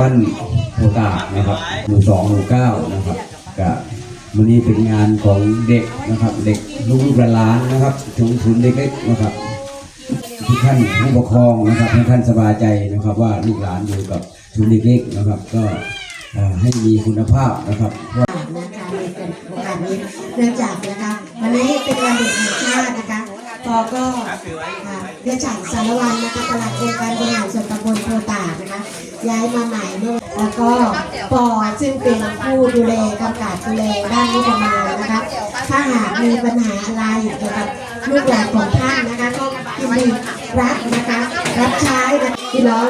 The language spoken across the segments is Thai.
บ้านโพตานะครับหมู่สองหมู่เก้านะครับก็วันนี้เป็นงานของเด็กนะครับ เด็กลูกๆหลานนะครับชมศูนเด็กเล็กนะครับทุกท่านผู้ปกครองนะครับให้ท่านสบายใจนะครับ ว่าลูกหลานอยู่กับศูนเด็กเล็กนะครับ ก็ให้มีคุณภาพนะครับนะคะในโอกาสนี้เนื่องจากนะคะวันนี้เป็นวันเด็กแห่งชาติ ก็ค่ะเรียกจากสารวันนะคะตลาดองค์การบริหารส่วนตำบลโพตากนะคะ ย้ายมาใหม่นู่นแล้วก็ปอซึ่งเป็นผู้ดูแลกำกับดูแลด้านงบประมาณนะคะ ถ้าหากมีปัญหาอะไรเกี่ยวกับลูกหลานของท่านนะคะก็ยินดีรับนะคะ รับใช้นะพี่น้อง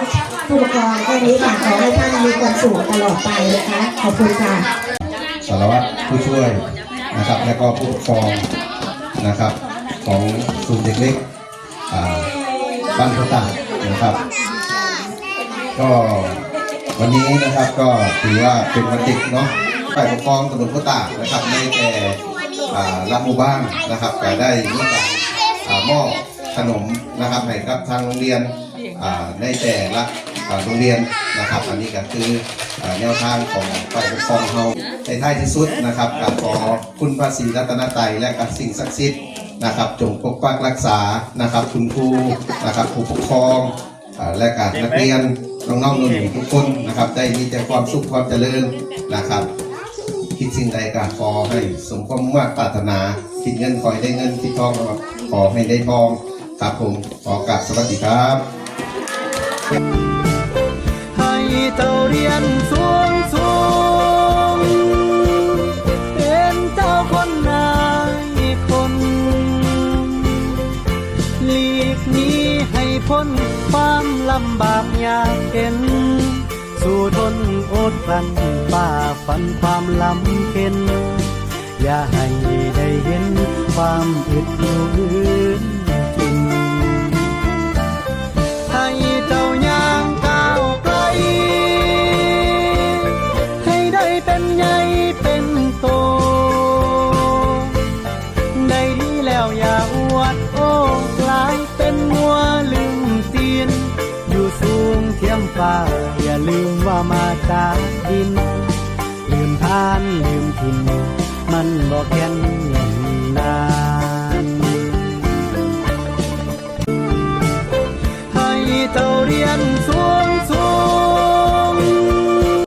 ผู้ปกครองแค่นี้ค่ะขอให้ท่านมีความสุขตลอดไปนะคะขอบคุณค่ะสารวัตรผู้ช่วยนะครับ และก็ผู้ปกครองนะครับ ของศูนย์เด็กเล็กบ้านโพตากนะครับ ก็วันนี้นะครับก็ถือว่าเป็นวันเด็กเนาะฝ่ายปกครองตำบลโพตากนะครับในแต่รับหมู่บ้านนะครับก็ได้มีการอ่ามอบขนมนะครับให้กับทางโรงเรียนในแต่ละโรงเรียนนะครับ อันนี้ก็คือแนวทางของฝ่ายปกครองเราในท้ายที่สุดนะครับการขอคุณพระศรีรัตนตรัยและกับสิ่งศักดิ์สิทธิ์ นะครับจงปกปักรักษานะครับคุณครูนะครับผู้ปกครองอ่าและการนักเรียนน้องๆหนุ่นทุกคนนะครับได้มีแต่ความสุขความเจริญนะครับ คิดสิ่งใดก็ขอให้สมความมุ่งมั่นปรารถนาคิดเงินขอให้ได้เงินคิดทองขอให้ได้ทองครับผมขอกราบสวัสดีครับให้เจ้าเรียน พ้นความลำบากยากเข็น สู่ทนอดกลั้นป่าฟันความลำเข็น อย่าให้ได้เห็นความอึดอยู่ ฟ้า อย่าลืมว่ามาจากดิน ลืมทานลืมทินมันบอกแค่นอย่างนานให้เจ้าเรียนสู